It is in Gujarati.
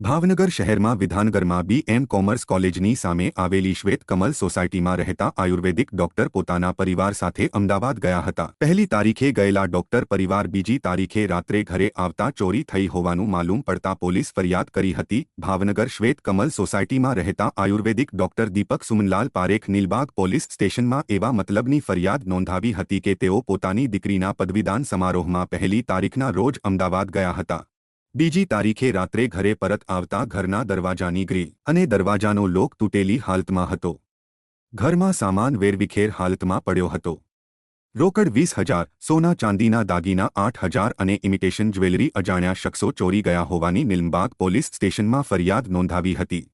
ભાવનગર શહેરમાં વિધાનગરમાં બીએમ કોમર્સ કોલેજની સામે આવેલી શ્વેત કમલ સોસાયટીમાં રહેતા આયુર્વેદિક ડોક્ટર પોતાના પરિવાર સાથે અમદાવાદ ગયા હતા. પહેલી તારીખે ગયેલા ડોક્ટર પરિવાર બીજી તારીખે રાત્રે ઘરે આવતા ચોરી થઈ હોવાનું માલુમ પડતા પોલીસ ફરિયાદ કરી હતી. ભાવનગર શ્વેત કમલ સોસાયટીમાં રહેતા ayurvedic doctor Deepak Sumanlal Parekh Nilbag police સ્ટેશનમાં એવા મતલબની ફરિયાદ નોંધાવી હતી કે તેઓ પોતાની દીકરીના પદવીદાન સમારોહમાં પહેલી તારીખના રોજ અમદાવાદ ગયા હતા. બીજી તારીખે રાત્રે ઘરે પરત આવતા ઘરના દરવાજાની ગ્રી અને દરવાજાનો લોક તૂટેલી હાલતમાં હતો. ઘરમાં સામાન વેરવિખેર હાલતમાં પડ્યો હતો. રોકડ વીસ હજાર, સોના ચાંદીના દાગીના આઠ હજાર અને ઇમિટેશન જ્વેલરી અજાણ્યા શખ્સો ચોરી ગયા હોવાની નિલમબાગ પોલીસ સ્ટેશનમાં ફરિયાદ નોંધાવી હતી.